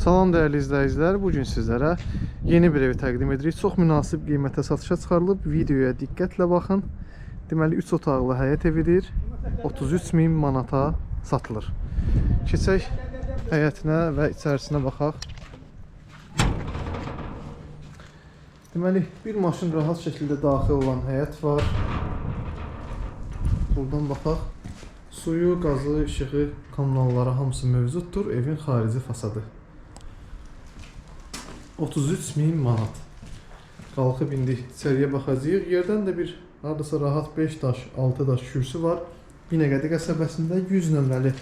Salam dəyərli izləyicilər, bu gün sizlərə yeni bir evi təqdim edirik. Çox münasib qiymətə satışa çıxarılıb. Videoya diqqətlə baxın. Deməli 3 otaqlı həyət evidir. 33 min manata satılır. Keçək həyətinə və içərisinə baxaq. Deməli bir maşın rahat şəkildə daxil olan həyət var. Buradan baxaq. Suyu, qazı, işığı, kommunalları hamısı mövcuddur. Evin xarici fasadı. 33 min manat. Qalxıb indi içəriyə baxacağıq. Yerdən də bir hardasa rahat 5 daş, 6 daş kürsü var. Binəqədi qəsəbəsində 100 nömrəli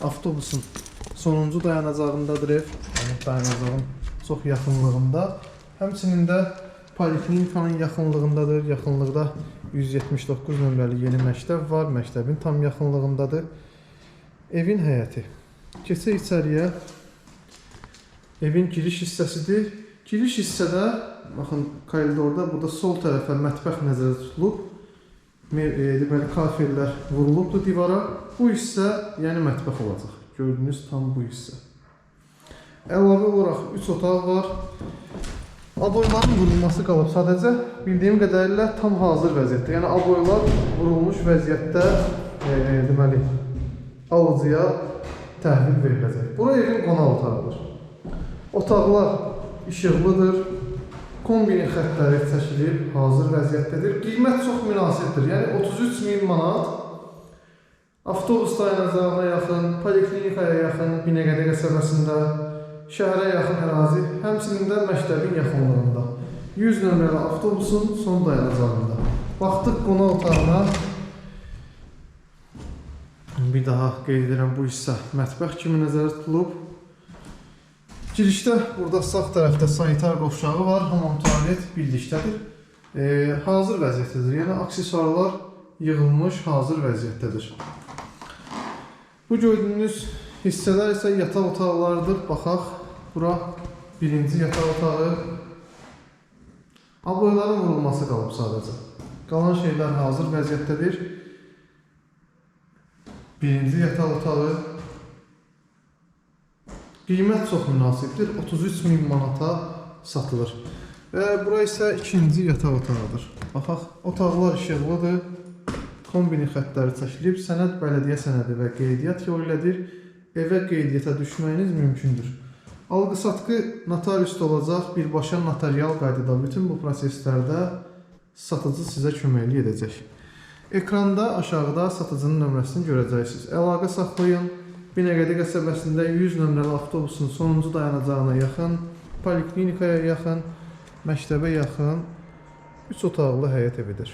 avtobusun sonuncu dayanacağındadır ev. Yəni dayanacağın çox yaxınlığında. Həmçinin də poliklinikanın yaxınlığındadır. Yaxınlıqda 179 nömrəli yeni məktəb var. Məktəbin tam yaxınlığındadır. Evin həyəti. Keçək içəriyə. Evin giriş hissəsidir. Giriş hissədə baxın koridorda burada sol tərəfə mətbəx nəzərdə tutulub. E, Deməli kafellər vurulubdur divara. Bu hissə yəni mətbəx olacaq. Gördüyünüz tam bu hissə. Əlavə olaraq 3 otaq var. Aboyların vurulması qalıb. Sadəcə bildiyim qədərilə tam hazır vəziyyətdə. Yəni aboylar vurulmuş vəziyyətdə e, deməli alıcıya təhvil veriləcək. Bura evin qonaq otağıdır. Otaqlar işıqlıdır. Kombinin xəttləri çəkilib, hazır vəziyyətdədir. Qiymət çox münasibdir. Yəni 33 min manat avtobus dayanacağına yaxın, poliklinikaya yaxın, Binəqədi qəsəbəsində, şəhərə yaxın ərazi, həmçinin də məktəbin yaxınlığında. 100 nömrəli avtobusun son dayanacağında. Baxdıq qonaq otağına. Bir daha qeyd edirəm bu hissə mətbəx kimi nəzərdə tutulub. Girişdə burada sağ tərəfdə sanitar qovşağı var, hamam tualet birlikdədir. E, hazır vəziyyətdədir. Yəni aksesuarlar yığılmış, hazır vəziyyətdədir. Bu gördüyünüz hissələr isə yataq otaqlarıdır. Baxaq. Bura birinci yataq otağı. Aboyların vurulması qalıb sadəcə. Qalan şeylər hazır vəziyyətdədir. Birinci yataq otağı. Qiymət çox münasibdir. 33 min manata satılır. Və bura isə ikinci yataq otağıdır. Baxaq, otaqlar işıqlıdır. Kombinin xəttləri çəkilib, sənəd bələdiyyə sənədi və qeydiyyat yolu ilədir. Evə qeydiyyata düşməyiniz mümkündür. Alqı-satqı notariusda olacaq, birbaşa notarial qaydada bütün bu proseslərdə satıcı sizə köməklik edəcək. Ekranda aşağıda satıcının nömrəsini görəcəksiniz. Əlaqə saxlayın. Binəqədi qəsəbəsində 100 nömrəli avtobusun sonuncu dayanacağına yaxın, poliklinikaya yaxın, məktəbə yaxın 3 otaqlı həyət evidir.